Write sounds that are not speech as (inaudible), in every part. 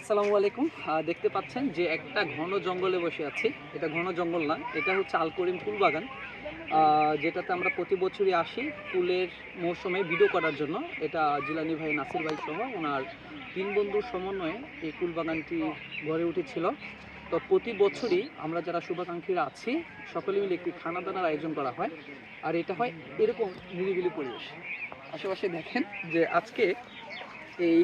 আসসালামু আলাইকুম। দেখতে পাচ্ছেন যে একটা ঘন জঙ্গলে বসে আছি। এটা ঘন জঙ্গল না, এটা হচ্ছে আল করিম ফুল বাগান। যেটাতে আমরা প্রতি বছরই আসি ফুলের মৌসুমে ভিডিও করার জন্য। এটা জিলানি ভাই নাসির ভাই সহ ওনার তিন বন্ধুর সমন্বয়ে এই ফুল বাগানটি গড়ে উঠেছিল। তো প্রতি বছরই আমরা যারা শুভাকাঙ্ক্ষীরা আছি, সকলে মিলে একটি খানা দানার আয়োজন করা হয়। আর এটা হয় এরকম নিরিবিলি পরিবেশ। আশেপাশে দেখেন যে আজকে এই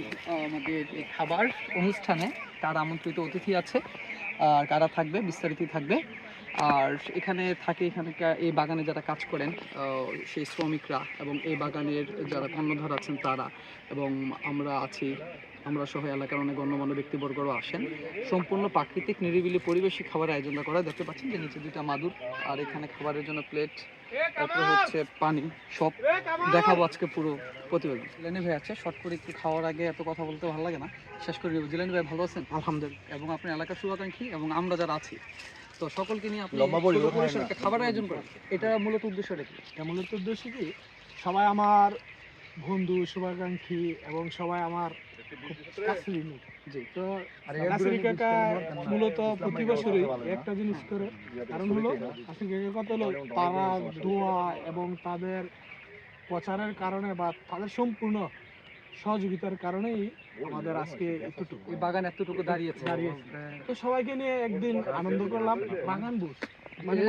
আমাদের খাবার অনুষ্ঠানে তার আমন্ত্রিত অতিথি আছে, আর কারা থাকবে, বিস্তারিত থাকবে। আর এখানে থাকে এখানে এই বাগানে যারা কাজ করেন সেই শ্রমিকরা এবং এই বাগানের যারা কর্ণধার আছেন তারা। এবং আমরা আছি আমরা সহ এলাকার অনেক গণ্যমান্য ব্যক্তিবর্গরাও আসেন। সম্পূর্ণ প্রাকৃতিক নিরিবিলি পরিবেশে খাবারের আয়োজন করা। দেখতে পাচ্ছেন যে নিচে দুইটা মাদুর আর এখানে খাবারের জন্য প্লেট তারপরে হচ্ছে পানি সব দেখাবো আজকে পুরো প্রতিবেদন। জিলানি ভাই আছে শর্ট করে একটু খাওয়ার আগে এত কথা বলতে ভালো লাগে না। শেষ করে দেবো। জিলানি ভাই ভালো আছেন? আলহামদুলিল্লাহ। এবং আপনি এলাকার শুভাকাঙ্ক্ষী এবং আমরা যারা আছি তো সকলকে নিয়ে আপনি। একটা খাবার আয়োজন করেন। এটা মূলত উদ্দেশ্যটা কি? এটা মূলত উদ্দেশ্য কি? সবাই আমার বন্ধু শুভাকাঙ্ক্ষী এবং সবাই আমার। জি তো আর কাকা মূলত প্রতি বছরই একটা জিনিস করে কারণ হলো নাসির কাকা কত হলো তারা দোয়া এবং তাদের প্রচারের কারণে বা তাদের সম্পূর্ণ সহযোগিতার কারণেই আমাদের আজকে এতটুকু। বাগান এতটুকু দাঁড়িয়েছে। দাঁড়িয়েছে। তো সবাইকে নিয়ে একদিন আনন্দ করলাম। বাগান বুঝ। মানে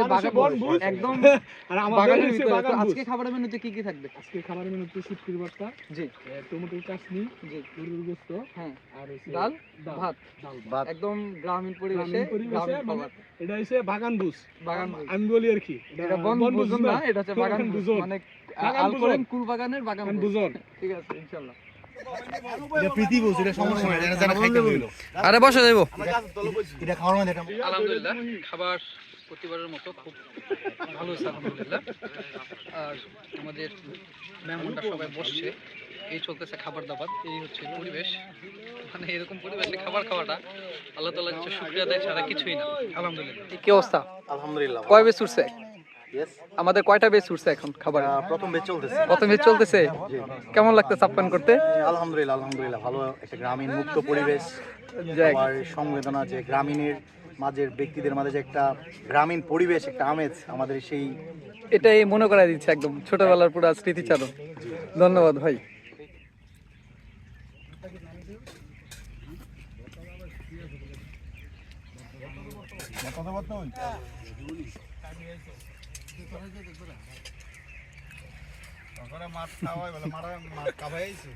একদম (laughs) আর আমাদের ভিতরে। তো বাগান বুঝ। আজকে খাবারের মেনুতে কি কি থাকবে? আজকে খাবারের মেনুতে শুটকির ভর্তা জি। এ, চাটনি জি। গরুর গোস্ত হ্যাঁ। আর ডাল ডাল, ভাত। ভাত। একদম গ্রামীণ পরিবেশে পরিবেশে গ্রামীণ খাবার। এটা হচ্ছে বাগান বুস বাগান আমি বলি আর কি এটা বন বনভোজ না এটা হচ্ছে বাগান বাগান মানে বাগান আল বুঝন। করেন কুল বাগানের বাগান বাগান ঠিক আছে ইনশাআল্লাহ এটা প্রীতি বলছে এটা সমস্যা নাই এটা যারা খাইতে হইল আরে বসে যাইব। আলহামদুলিল্লাহ খাবার প্রতিবারের মতো খুব ভালো হয়েছে আলহামদুলিল্লাহ আর আমাদের মেহমানরা সবাই বসছে। এই চলতেছে খাবার দাবার। এই হচ্ছে পরিবেশ। মানে এরকম পরিবেশে খাবার খাওয়াটা আল্লাহ তালা হচ্ছে শুক্রিয়া দেয় ছাড়া কিছুই না। আলহামদুলিল্লাহ। কি অবস্থা? আলহামদুলিল্লাহ কয় বেশ উঠছে? আমাদের কয়টা বেশ উঠছে এখন খাবার? প্রথম বেচ চলতেছে। প্রথম বেশ চলতেছে? কেমন লাগতেছে আপ্যায়ন করতে? আলহামদুলিল্লাহ আলহামদুলিল্লাহ ভালো। একটা গ্রামীণ মুক্ত পরিবেশ। সংবেদনা যে গ্রামীণের মাঝের ব্যক্তিদের মাঝে যে একটা গ্রামীণ পরিবেশ একটা আমেজ আমাদের সেই এটাই মনে করাই দিচ্ছে একদম। ছোটবেলার পুরো স্মৃতিচারণ। ধন্যবাদ ভাই। মাছ খাওয়াই বলে মারা মাছ খাওয়াইছে।